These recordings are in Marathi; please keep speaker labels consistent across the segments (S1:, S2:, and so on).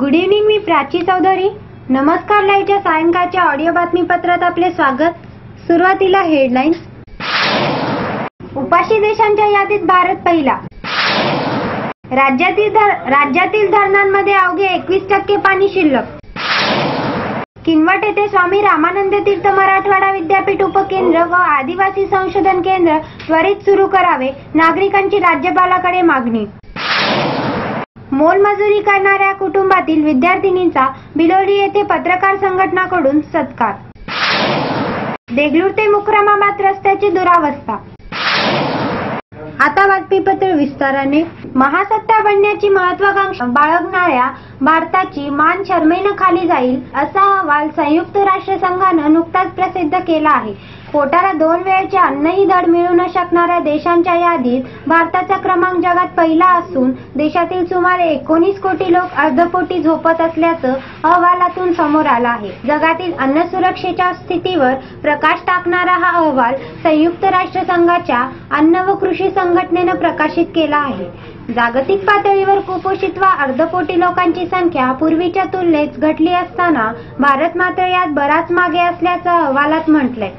S1: गुड इव्हनिंग मी प्राची चौधरी नमस्कार लाईच्या सायंकाळच्या ऑडिओ बातमीपत्रात आपले स्वागत सुरुवातीला हेडलाईन्स उपाशी देशांच्या यादीत भारत पहिला राज्यातील राज्यातील धरणांमध्ये अवघे एकवीस टक्के पाणी शिल्लक किनवट येथे स्वामी रामानंद तीर्थ मराठवाडा विद्यापीठ उपकेंद्र व आदिवासी संशोधन केंद्र त्वरित सुरू करावे नागरिकांची राज्यपालाकडे मागणी मोलमजुरी करणाऱ्या कुटुंबातील विद्यार्थिनींचा बिलोडी येथे पत्रकार संघटनाकडून सत्कार देगलूर ते मुक्रमाबाद रस्त्याची दुरावस्था आता बातमीपत्र विस्ताराने महासत्ता बनण्याची महत्वाकांक्षा बाळगणाऱ्या भारताची मान शर्मेनं खाली जाईल असा अहवाल संयुक्त राष्ट्र संघानं नुकताच प्रसिद्ध केला आहे पोटाला दोन वेळचे अन्नही दड मिळू न शकणाऱ्या देशांच्या यादीत भारताचा क्रमांक जगात पहिला असून देशातील सुमारे एकोणीस कोटी लोक अर्धपोटी झोपत असल्याचं अहवालातून समोर आलं आहे जगातील अन्न सुरक्षेच्या स्थितीवर प्रकाश टाकणारा हा अहवाल संयुक्त राष्ट्रसंघाच्या अन्न व कृषी संघटनेनं प्रकाशित केला आहे जागतिक पातळीवर कुपोषित व अर्धपोटी लोकांची संख्या पूर्वीच्या तुलनेत घटली असताना भारत मात्र यात बराच मागे असल्याचं अहवालात म्हटलंय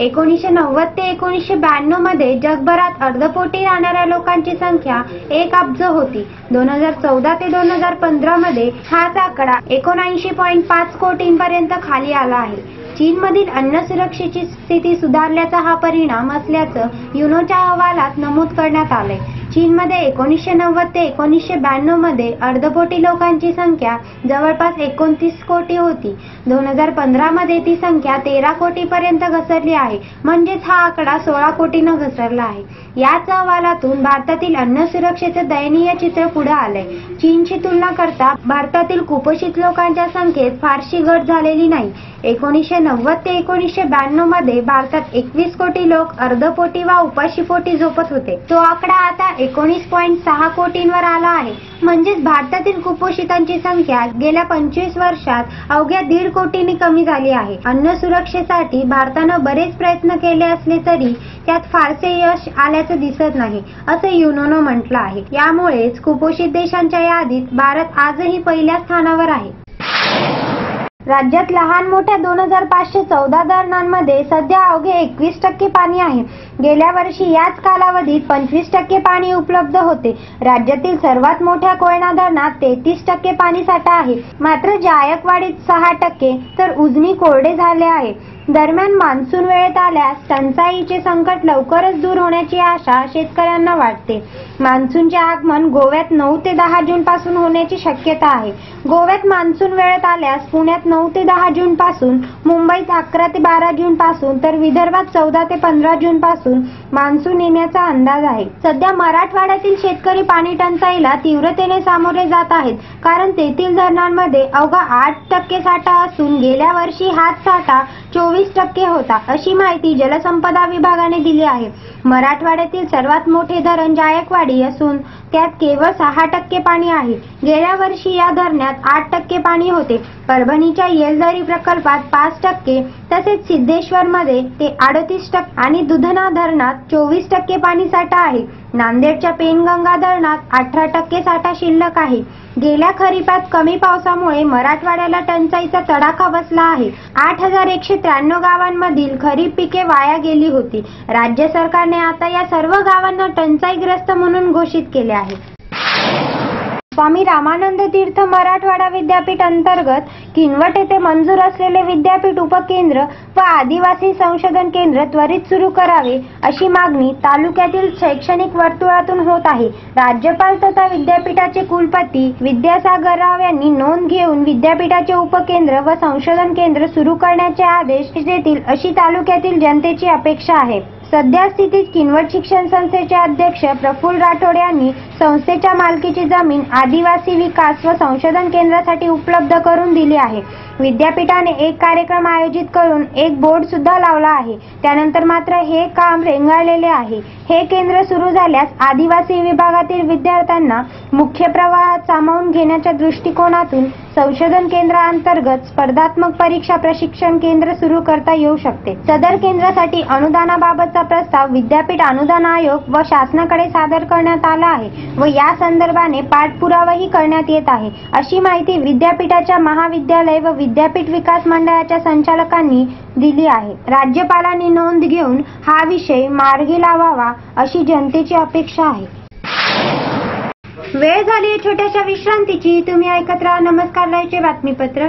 S1: एकोणीसशे नव्वद ते एकोणीसशे ब्याण्णव मध्ये जगभरात अर्धपोटी राहणाऱ्या लोकांची संख्या एक अब्ज होती दोन हजार चौदा ते दोन हजार पंधरा मध्ये हाच आकडा एकोणऐंशी पॉईंट पाच कोटींपर्यंत खाली आला आहे चीनमधील अन्न सुरक्षेची स्थिती सुधारल्याचा हा परिणाम असल्याचं युनोच्या अहवालात नमूद करण्यात आलंय चीनमध्ये एकोणीसशे नव्वद ते एकोणीसशे ब्याण्णव मध्ये अर्धकोटी लोकांची संख्या जवळपास एकोणतीस कोटी होती दोन हजार पंधरा मध्ये ती संख्या तेरा कोटी पर्यंत घसरली आहे म्हणजेच हा आकडा सोळा कोटीनं घसरला आहे याच अहवालातून भारतातील अन्न सुरक्षेचं दयनीय चित्र पुढे आलंय चीनची तुलना करता भारतातील कुपोषित लोकांच्या संख्येत फारशी घट झालेली नाही एकोणीसशे नव्वद ते एकोणीसशे ब्याण्णव मध्ये भारतात एकवीस कोटी लोक अर्धपोटी वा उपाशीपोटी झोपत होते तो आकडा आता एकोणीस पॉईंट सहा कोटींवर आला आहे म्हणजेच भारतातील कुपोषितांची संख्या गेल्या पंचवीस वर्षात अवघ्या दीड कोटींनी कमी झाली आहे अन्न सुरक्षेसाठी भारतानं बरेच प्रयत्न केले असले तरी त्यात फारसे यश आल्याचं दिसत नाही असं युनोनो म्हटलं आहे यामुळेच कुपोषित देशांच्या यादीत भारत आजही पहिल्या स्थानावर आहे राज्यात लहान मोठ्या दोन हजार पाचशे चौदा धरणांमध्ये सध्या अवघे एकवीस टक्के पाणी आहे गेल्या वर्षी याच कालावधीत पंचवीस टक्के पाणी उपलब्ध होते राज्यातील सर्वात मोठ्या कोयना धरणात तेहतीस टक्के पाणी साठा आहे मात्र जायकवाडीत सहा टक्के तर उजनी कोरडे झाले आहे दरम्यान मान्सून वेळेत आल्यास टंचाईचे संकट लवकरच दूर होण्याची आशा शेतकऱ्यांना वाटते मान्सूनचे आगमन गोव्यात नऊ ते दहा जून पासून होण्याची शक्यता आहे गोव्यात मान्सून वेळेत आल्यास पुण्यात नऊ ते दहा जून पासून मुंबईत अकरा ते बारा जून पासून तर विदर्भात चौदा ते पंधरा जून पासून मान्सून येण्याचा अंदाज आहे सध्या मराठवाड्यातील शेतकरी पाणी टंचाईला तीव्रतेने सामोरे जात आहेत कारण तेथील धरणांमध्ये अवघा आठ टक्के साठा असून गेल्या वर्षी हाच साठा चोवीस चोवीस टक्के होता अशी माहिती जलसंपदा विभागाने दिली आहे मराठवाड्यातील सर्वात मोठे धरण जायकवाडी असून त्यात केवळ सहा टक्के पाणी आहे गेल्या वर्षी या धरणात आठ टक्के पाणी होते परभणीच्या येलदरी प्रकल्पात पाच टक्के तसेच सिद्धेश्वर मध्ये ते अडतीस टक्के आणि दुधना धरणात चोवीस टक्के पाणी साठा आहे नांदेडच्या पेनगंगा धरणात अठरा टक्के साठा शिल्लक आहे गेल्या खरीपात कमी पावसामुळे मराठवाड्याला टंचाईचा तडाखा बसला आहे आठ हजार एकशे त्र्याण्णव गावांमधील खरीप पिके वाया गेली होती राज्य सरकारने आता या सर्व गावांना टंचाईग्रस्त म्हणून घोषित केले आहे स्वामी रामानंद तीर्थ मराठवाडा विद्यापीठ अंतर्गत किनवट येथे मंजूर असलेले विद्यापीठ उपकेंद्र व आदिवासी संशोधन केंद्र त्वरित सुरू करावे अशी मागणी तालुक्यातील शैक्षणिक वर्तुळातून होत आहे राज्यपाल तथा विद्यापीठाचे कुलपती विद्यासागर राव यांनी नोंद घेऊन विद्यापीठाचे उपकेंद्र व संशोधन केंद्र सुरू करण्याचे आदेश देतील अशी तालुक्यातील जनतेची अपेक्षा आहे सद्यस्थितीत किनवट शिक्षण संस्थेचे अध्यक्ष प्रफुल्ल राठोड यांनी संस्थेच्या मालकीची जमीन आदिवासी विकास व संशोधन केंद्रासाठी उपलब्ध करून दिली आहे विद्यापीठाने एक कार्यक्रम आयोजित करून एक बोर्ड सुद्धा लावला आहे त्यानंतर मात्र हे काम रेंगाळलेले आहे हे केंद्र सुरू झाल्यास आदिवासी विभागातील विद्यार्थ्यांना मुख्य प्रवाहात सामावून घेण्याच्या दृष्टिकोनातून संशोधन केंद्रांतर्गत स्पर्धात्मक परीक्षा प्रशिक्षण केंद्र सुरू करता येऊ शकते सदर केंद्रासाठी अनुदानाबाबत करण्याचा प्रस्ताव विद्यापीठ अनुदान आयोग व शासनाकडे सादर करण्यात आला आहे व या संदर्भाने पाठपुरावाही करण्यात येत आहे अशी माहिती विद्यापीठाच्या महाविद्यालय व विद्यापीठ विकास मंडळाच्या संचालकांनी दिली आहे राज्यपालांनी नोंद घेऊन हा विषय मार्गी लावावा अशी जनतेची अपेक्षा आहे वेळ झाली छोट्याशा विश्रांतीची तुम्ही ऐकत राहा नमस्कार बातमीपत्र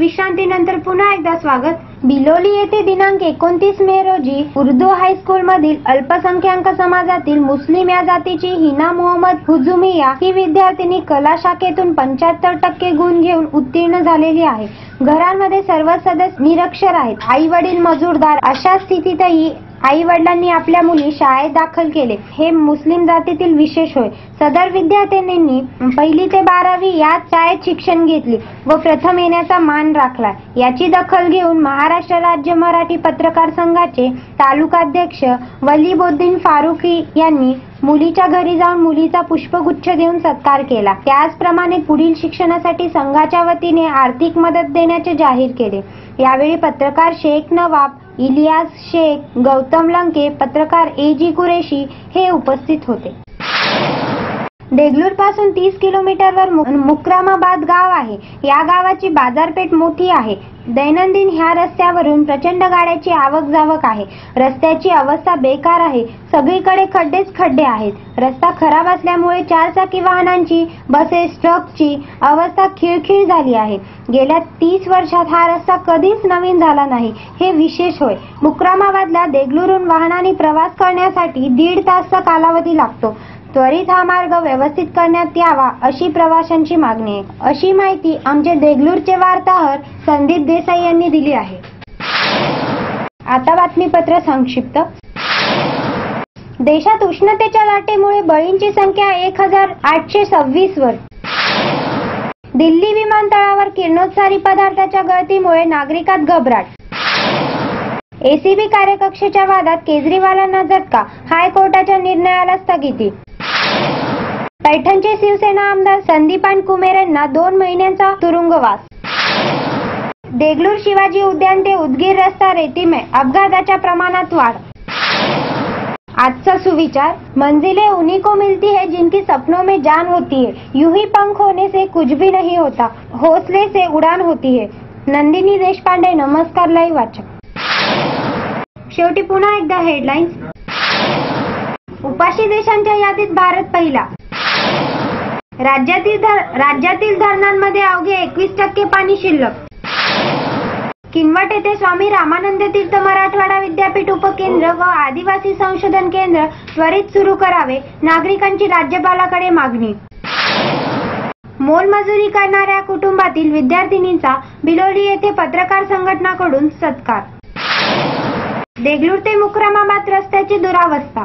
S1: विश्रांतीनंतर पुन्हा एकदा स्वागत बिलोली येथे दिनांक एकोणतीस मे रोजी उर्दू हायस्कूल मधील अल्पसंख्याक समाजातील मुस्लिम या जातीची हिना मोहम्मद हुजुमिया ही विद्यार्थिनी कला शाखेतून पंच्याहत्तर टक्के गुण घेऊन उत्तीर्ण झालेली आहे घरांमध्ये सर्व सदस्य निरक्षर आहेत आई वडील मजूरदार अशा स्थितीतही आई वडिलांनी आपल्या मुली शाळेत दाखल केले हे मुस्लिम जातीतील विशेष होय सदर विद्यार्थिनींनी पहिली ते बारावी याच शाळेत शिक्षण घेतले व प्रथम येण्याचा मान राखला याची दखल घेऊन महाराष्ट्र राज्य मराठी पत्रकार संघाचे तालुकाध्यक्ष बोद्दीन फारुकी यांनी मुलीच्या घरी जाऊन मुलीचा पुष्पगुच्छ देऊन सत्कार केला त्याचप्रमाणे पुढील शिक्षणासाठी संघाच्या वतीने आर्थिक मदत देण्याचे जाहीर केले यावेळी पत्रकार शेख नवाब इलियास शेख गौतम लंके पत्रकार ए जी कुरेशी हे उपस्थित होते देगलूर पासून तीस किलोमीटरवर मुक्रामाबाद गाव आहे या गावाची बाजारपेठ मोठी आहे दैनंदिन ह्या रस्त्यावरून प्रचंड गाड्याची आवक जावक आहे रस्त्याची अवस्था बेकार आहे सगळीकडे खड्डेच खड्डे आहेत रस्ता खराब असल्यामुळे चारचाकी वाहनांची बसेस ट्रकची अवस्था खिळखिळ झाली आहे गेल्या तीस वर्षात हा रस्ता कधीच नवीन झाला नाही हे विशेष होय बुकरामाबादला देगलूरून वाहनाने प्रवास करण्यासाठी दीड तासचा कालावधी लागतो त्वरित हा मार्ग व्यवस्थित करण्यात यावा अशी प्रवाशांची मागणी आहे अशी माहिती आमचे देगलूरचे वार्ताहर संदीप देसाई यांनी दिली आहे आता बातमीपत्र संक्षिप्त देशात उष्णतेच्या लाटेमुळे बळींची संख्या एक हजार आठशे सव्वीस वर दिल्ली विमानतळावर किरणोत्सारी पदार्थाच्या गळतीमुळे नागरिकात घबराट एसीबी कार्यकक्षेच्या वादात केजरीवालांना झटका हायकोर्टाच्या निर्णयाला स्थगिती पैठणचे शिवसेना आमदार संदीपान कुमेर यांना दोन महिन्यांचा तुरुंगवास देगलूर शिवाजी उद्यान ते उदगीर रस्ता रेतीमे अपघाताच्या प्रमाणात वाढ आजचा सुविचार मंजिले उन्हीं को मिलती है जिनकी सपनों में जान होती है यूं पंख होने से कुछ भी नहीं होता हौसले से उड़ान होती है नंदिनी देशपांडे नमस्कार लाईव्ह वाचक शेवटी पुन्हा एकदा हेडलाईन्स उपाशी देशांच्या यादीत भारत पहिला राज्यातील राज्यातील धरणांमध्ये अवघे एकवीस टक्के पाणी शिल्लक किनवट येथे स्वामी रामानंद तीर्थ मराठवाडा विद्यापीठ उपकेंद्र व आदिवासी संशोधन केंद्र त्वरित सुरू करावे नागरिकांची राज्यपालाकडे मागणी मोलमजुरी करणाऱ्या कुटुंबातील विद्यार्थिनींचा बिलोली येथे पत्रकार संघटनाकडून सत्कार देगलूर ते मुक्रमाबाद रस्त्याची दुरावस्था